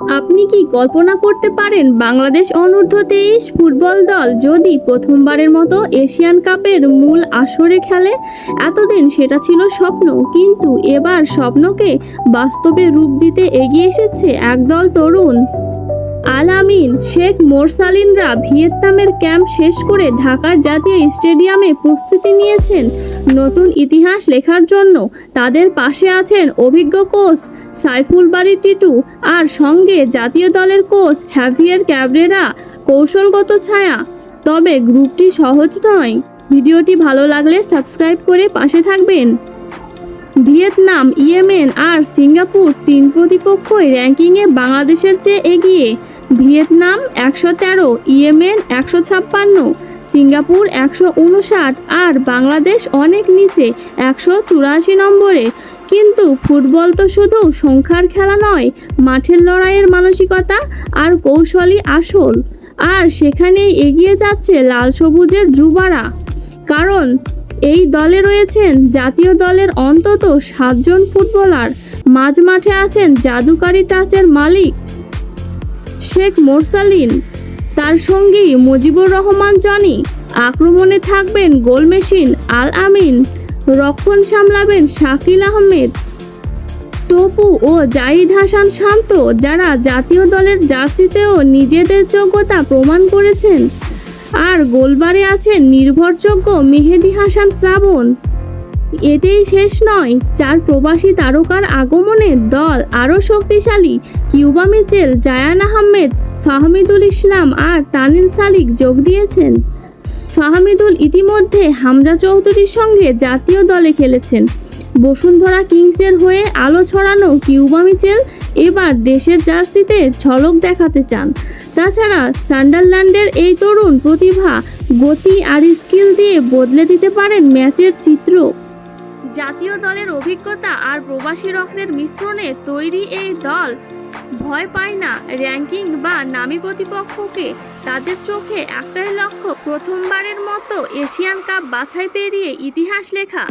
আপনি কি কল্পনা করতে পারেন বাংলাদেশ অনূর্ধ্ব তেইশ ফুটবল দল যদি প্রথমবারের মতো এশিয়ান কাপের মূল আসরে খেলে? এতদিন সেটা ছিল স্বপ্ন, কিন্তু এবার স্বপ্নকে বাস্তবে রূপ দিতে এগিয়ে এসেছে একদল তরুণ। আল আমিন শেখ মোরসালিনরা ভিয়েতনামের ক্যাম্প শেষ করে ঢাকার জাতীয় স্টেডিয়ামে প্রস্তুতি নিয়েছেন। নতুন ইতিহাস লেখার জন্য তাদের পাশে আছেন অভিজ্ঞ কোচ সাইফুল বাড়ি টিটু আর সঙ্গে জাতীয় দলের কোচ হ্যাভিয়ার ক্যাবরেরা কৌশলগত ছায়া। তবে গ্রুপটি সহজ নয়। ভিডিওটি ভালো লাগলে সাবস্ক্রাইব করে পাশে থাকবেন। ভিয়েতনাম, ইয়েমেন আর সিঙ্গাপুর তিন প্রতিপক্ষই র্যাঙ্কিংয়ে বাংলাদেশের চেয়ে এগিয়ে। ভিয়েতনাম একশো তেরো, ইয়েমেন একশো ছাপ্পান্ন, সিঙ্গাপুর একশো উনষাট আর বাংলাদেশ অনেক নিচে একশো চুরাশি নম্বরে। কিন্তু ফুটবল তো শুধু সংখ্যার খেলা নয়, মাঠের লড়াইয়ের মানসিকতা আর কৌশলই আসল। আর সেখানেই এগিয়ে যাচ্ছে লাল সবুজের যুবারা। কারণ এই দলে রয়েছেন জাতীয় দলের অন্তত সাতজন ফুটবলার। মাঝ মাঠে আছেন জাদুকারী টাচের মালিক শেখ মোরসালিন। তার সঙ্গী মুজিবুর রহমান জনি। আক্রমণে থাকবেন গোল মেশিন আল আমিন। রক্ষণ সামলাবেন শাকিল আহমেদ। টপু ও জাহিদ হাসান শান্ত, যারা জাতীয় দলের জার্সিতেও নিজেদের যোগ্যতা প্রমাণ করেছেন। আর গোলবারে আছেন নির্ভরযোগ্য মেহেদি হাসান শ্রাবণ। এতেই শেষ নয়, চার প্রবাসী তারকার আগমনে দল আরও শক্তিশালী, কিউবা মিচেল, জায়ান আহমেদ, ফাহমিদুল ইসলাম আর তানিল সালিক যোগ দিয়েছেন। ফাহমিদুল ইতিমধ্যে হামজা চৌধুরীর সঙ্গে জাতীয় দলে খেলেছেন। বসুন্ধরা কিংসের হয়ে আলো ছড়ানো কিউবা মিচেল এবার দেশের জার্সিতে ঝলক দেখাতে চান। তাছাড়া সান্ডারল্যান্ডের এই তরুণ প্রতিভা, গতি আর স্কিল দিয়ে বদলে দিতে পারেন ম্যাচের চিত্র। জাতীয় দলের অভিজ্ঞতা আর প্রবাসী রক্তের মিশ্রণে তৈরি এই দল। ভয় পায় না র্যাঙ্কিং বা নামী প্রতিপক্ষকে। তাদের চোখে একটাই লক্ষ্য, প্রথমবারের মতো এশিয়ান কাপ বাছাই পেরিয়ে ইতিহাস লেখা।